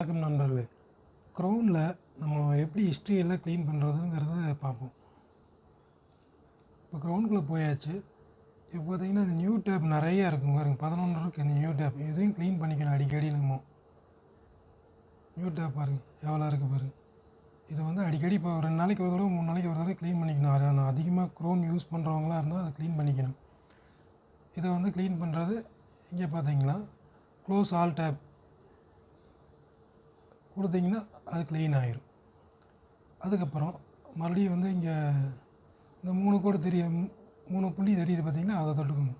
வணக்கம் நண்பர்களே. க்ரௌனில் நம்ம எப்படி ஹிஸ்ட்ரி எல்லாம் க்ளீன் பண்ணுறதுங்கிறத பார்ப்போம். இப்போ க்ரௌண்டுக்குள்ளே போயாச்சு. இப்போ பார்த்தீங்கன்னா இந்த நியூ டேப் நிறையா இருக்கும் பாருங்க. பதினொன்று இருக்குது இந்த நியூ டேப் இதையும் க்ளீன் பண்ணிக்கணும் அடிக்கடி நம்ம. நியூ டேப் பாருங்க. எவ்வளோ இருக்குது பாருங்க. இதை வந்து அடிக்கடி இப்போ ரெண்டு நாளைக்கு ஒரு தடவை மூணு நாளைக்கு ஒரு தடவை க்ளீன் பண்ணிக்கணும். அதை நான் அதிகமாக க்ரோன் யூஸ் பண்ணுறவங்களா இருந்தால் அதை க்ளீன் பண்ணிக்கணும். இதை வந்து க்ளீன் பண்ணுறது இங்கே பார்த்தீங்கன்னா க்ளோஸ் ஆல் டேப் கொடுத்தீங்கன்னா அது க்ளீன் ஆயிரும். அதுக்கப்புறம் மறுபடியும் வந்து இங்கே இந்த மூணு கோடு தெரியும் மூணு புள்ளி தெரியுது பார்த்தீங்கன்னா அதை தொட்டுக்கணும்.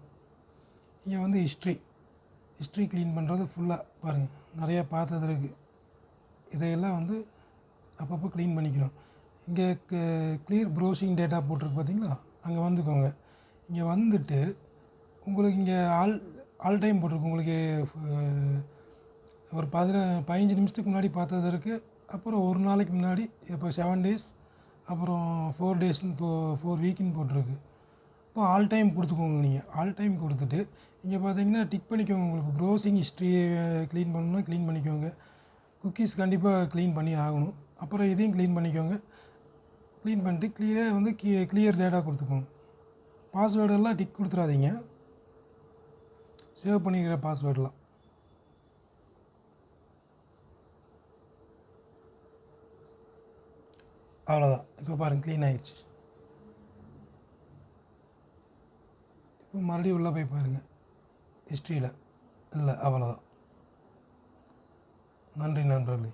இங்கே வந்து ஹிஸ்ட்ரி ஹிஸ்ட்ரி க்ளீன் பண்ணுறது ஃபுல்லாக பாருங்கள் நிறையா பார்த்தது இருக்குது இதையெல்லாம் வந்து அப்பப்போ க்ளீன் பண்ணிக்கணும். இங்கே க்ளியர் ப்ரௌசிங் டேட்டா போட்டிருக்கு பார்த்தீங்களா அங்கே வந்துக்கோங்க. இங்கே வந்துட்டு உங்களுக்கு இங்கே ஆல் ஆல் டைம் போட்டிருக்கு. உங்களுக்கு ஒரு பதின பதினஞ்சு நிமிஷத்துக்கு முன்னாடி பார்த்தது இருக்குது அப்புறம் ஒரு நாளைக்கு முன்னாடி இப்போ செவன் டேஸ் அப்புறம் ஃபோர் டேஸ்னு இப்போ ஃபோர் வீக்குன்னு போட்டிருக்கு. இப்போ ஆல் டைம் கொடுத்துக்கோங்க நீங்கள் ஆல் டைம் கொடுத்துட்டு இங்கே பார்த்தீங்கன்னா டிக் பண்ணிக்கோங்க. உங்களுக்கு ப்ரௌசிங் ஹிஸ்ட்ரியை க்ளீன் பண்ணணும்னா க்ளீன் பண்ணிக்கோங்க. குக்கீஸ் கண்டிப்பாக க்ளீன் பண்ணி ஆகணும். அப்புறம் இதையும் க்ளீன் பண்ணிக்கோங்க. க்ளீன் பண்ணிட்டு க்ளியராக வந்து கி கிளியர் டேட்டா கொடுத்துக்கோங்க. பாஸ்வேர்டெல்லாம் டிக் கொடுத்துறாதீங்க. சேவ் பண்ணிக்கிற பாஸ்வேர்டெலாம் அவ்வளோதான் இப்போ பாருங்கள் க்ளீன் ஆகிடுச்சு இப்போ மறுபடியும் உள்ளே போய் பாருங்கள் ஹிஸ்ட்ரியில் இல்லை அவ்வளோதான் நன்றி நண்பர்களே.